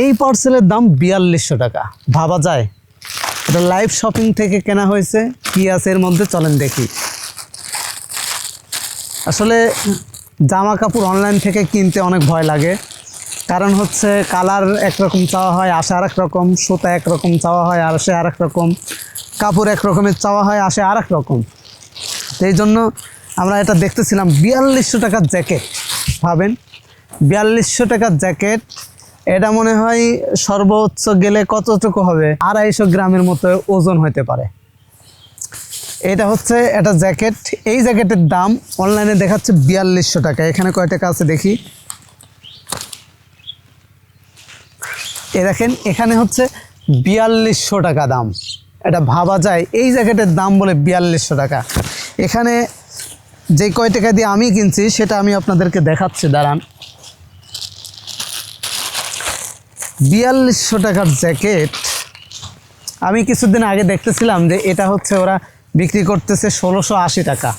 এই পার্সেলের দাম বিয়াল্লিশশো টাকা। ভাবা যায়? এটা লাইভ শপিং থেকে কেনা হয়েছে। কি আছে এর মধ্যে? চলেন দেখি। আসলে জামা কাপড় অনলাইন থেকে কিনতে অনেক ভয় লাগে। কারণ হচ্ছে কালার একরকম চাওয়া হয়, আসে আর রকম, সুতা একরকম চাওয়া হয় আর আসে আর রকম, কাপড় এক রকমের চাওয়া হয়, আসে আর রকম। এই জন্য আমরা এটা দেখতেছিলাম বিয়াল্লিশশো টাকার জ্যাকেট। ভাবেন? বিয়াল্লিশশো টাকার জ্যাকেট এটা মনে হয় সর্বোচ্চ গেলে কতটুকু হবে? আড়াইশো গ্রামের মতো ওজন হতে পারে। এটা হচ্ছে একটা জ্যাকেট। এই জ্যাকেটের দাম অনলাইনে দেখাচ্ছে বিয়াল্লিশশো টাকা। এখানে কয় টাকা আছে দেখি। এ দেখেন, এখানে হচ্ছে বিয়াল্লিশশো টাকা দাম। এটা ভাবা যায়। এই জ্যাকেটের দাম বলে বিয়াল্লিশশো টাকা। এখানে যে কয় টাকা দিয়ে আমি কিনছি, সেটা আমি আপনাদেরকে দেখাচ্ছি। দাঁড়ান। বিয়াল্লিশশো টাকার জ্যাকেট। আমি কিছুদিন আগে দেখতেছিলাম যে এটা হচ্ছে ওরা বিক্রি করতেছে ষোলোশো আশি টাকা।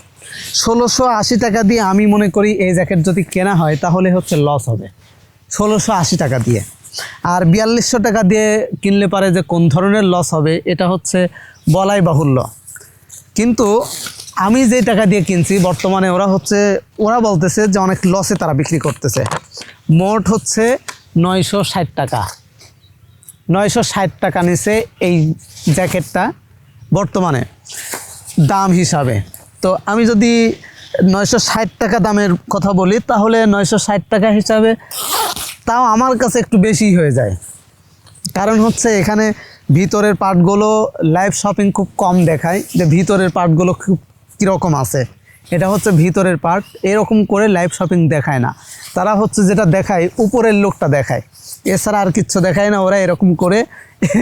ষোলোশো আশি টাকা দিয়ে আমি মনে করি এই জ্যাকেট যদি কেনা হয় তাহলে হচ্ছে লস হবে। ষোলোশো আশি টাকা দিয়ে। আর বিয়াল্লিশশো টাকা দিয়ে কিনলে পারে যে কোন ধরনের লস হবে এটা হচ্ছে বলাই বাহুল্য। কিন্তু আমি যে টাকা দিয়ে কিনছি বর্তমানে ওরা হচ্ছে, ওরা বলতেছে যে অনেক লসে তারা বিক্রি করতেছে। মোট হচ্ছে নয়শো ষাট টাকা। নয়শো ষাট টাকা নিছে এই জ্যাকেটটা বর্তমানে দাম হিসাবে। তো আমি যদি নয়শো ষাট টাকা দামের কথা বলি, তাহলে নয়শো ষাট টাকা হিসাবে তাও আমার কাছে একটু বেশি হয়ে যায়। কারণ হচ্ছে এখানে ভিতরের পার্টগুলো লাইভ শপিং খুব কম দেখায় যে ভিতরের পার্টগুলো খুব কীরকম আছে। এটা হচ্ছে ভিতরের পার্ট, এরকম করে লাইভ শপিং দেখায় না। তারা হচ্ছে যেটা দেখায়, উপরের লোকটা দেখায়। এছাড়া আর কিচ্ছু দেখায় না, ওরা এরকম করে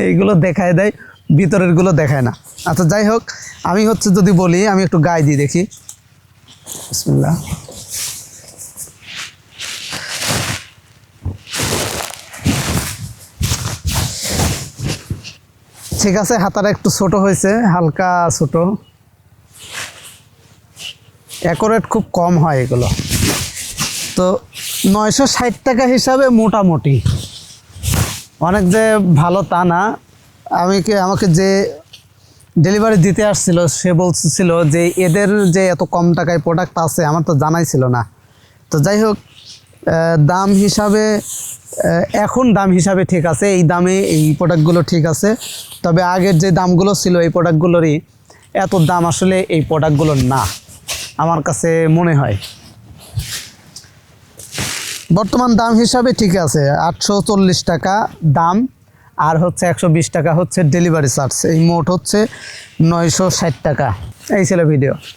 এইগুলো দেখায় দেয়, ভিতরেরগুলো দেখায় না। আচ্ছা যাই হোক, আমি হচ্ছে যদি বলি, আমি একটু গায়ে দিই দেখি। বিসমিল্লাহ। ঠিক আছে, হাতাটা একটু ছোট হয়েছে, হালকা ছোট। অ্যাকোরেট খুব কম হয় এগুলো। তো নয়শো ষাট টাকা হিসাবে মোটামুটি। অনেক যে ভালো তা না, আমি কি, আমাকে যে ডেলিভারি দিতে আসছিল, সে বলছিল যে এদের যে এত কম টাকায় প্রোডাক্ট আছে, আমার তো জানাই ছিল না। তো যাই হোক দাম হিসাবে এখন দাম হিসাবে ঠিক আছে, এই দামে এই প্রোডাক্টগুলো ঠিক আছে। তবে আগের যে দামগুলো ছিল, এই প্রোডাক্টগুলোরই এত দাম আসলে এই প্রোডাক্টগুলোর না, আমার কাছে মনে হয়। বর্তমান দাম হিসাবে ঠিক আছে, আটশো চল্লিশ টাকা দাম, আর হচ্ছে একশো বিশ টাকা হচ্ছে ডেলিভারি চার্জ এই মোট হচ্ছে নয়শো ষাট টাকা। এই ছিল ভিডিও